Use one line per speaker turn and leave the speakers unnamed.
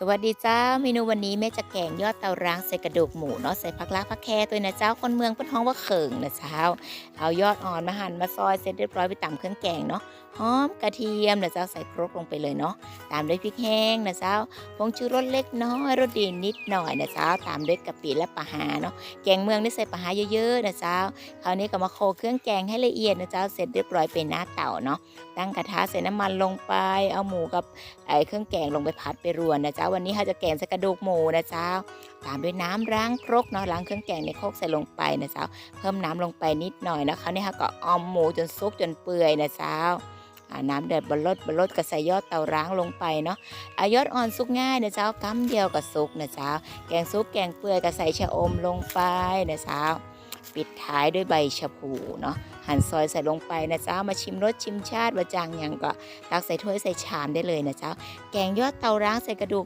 สวัสดีเจ้าเมนูวันนี้แม่จะแกงยอดเตาร้างใส่กระดูกหมูเนาะใส่ผักลาผักแคตัวนะเจ้าคนเมืองเพิ่นฮ้องว่าเขิงนะเจ้าเอายอดอ่อนมาหั่นมาซอยเสร็จเรียบร้อยไปตำเครื่องแกงเนาะหอมกระเทียมนะเจ้าใส่ครกลงไปเลยเนาะตามด้วยพริกแห้งนะเจ้าผงชูรสเล็กน้อยรสดีนิดหน่อยนะเจ้าตามด้วยกะปิและปลาหาเนาะแกงเมืองนี่ใส่ปลาหาเยอะๆนะเจ้าคราวนี้ก็มาโขเครื่องแกงให้ละเอียดนะเจ้าเสร็จเรียบร้อยเป็นหน้าเต่าเนาะตั้งกระทะใส่น้ำมันลงไป เอาหมูกับไอ้เครื่องแกงลงไปผัดไปรวนนะจ๊ะวันนี้เราจะแกงใส่กระดูกหมูนะจ๊ะตามด้วยน้ำล้างครกเนาะล้างเครื่องแกงในครกใส่ลงไปนะจ๊ะเพิ่มน้ำลงไปนิดหน่อยนะคะนี่ค่ะก็ออมหมูจนสุกจนเปื่อยนะจ๊ะอ่าน้ำเดือดบนรถบนรถก็ใส่ยอดเตาร้างลงไปเนาะอายอดอ่อนสุกง่ายนะจ๊ะกำเดียวก็สุกนะจ๊ะแกงซุปแกงเปื่อยก็ใส่ชะอมลงไปนะจ๊ะปิดท้ายด้วยใบชะพูเนาะ หั่นซอยใส่ลงไปนะจ๊ะมาชิมรสชิมชาติว่าจางยังก็ตักใส่ถ้วยใส่ชามได้เลยนะเจ้า แกงยอดเตาร้างใส่กระดูก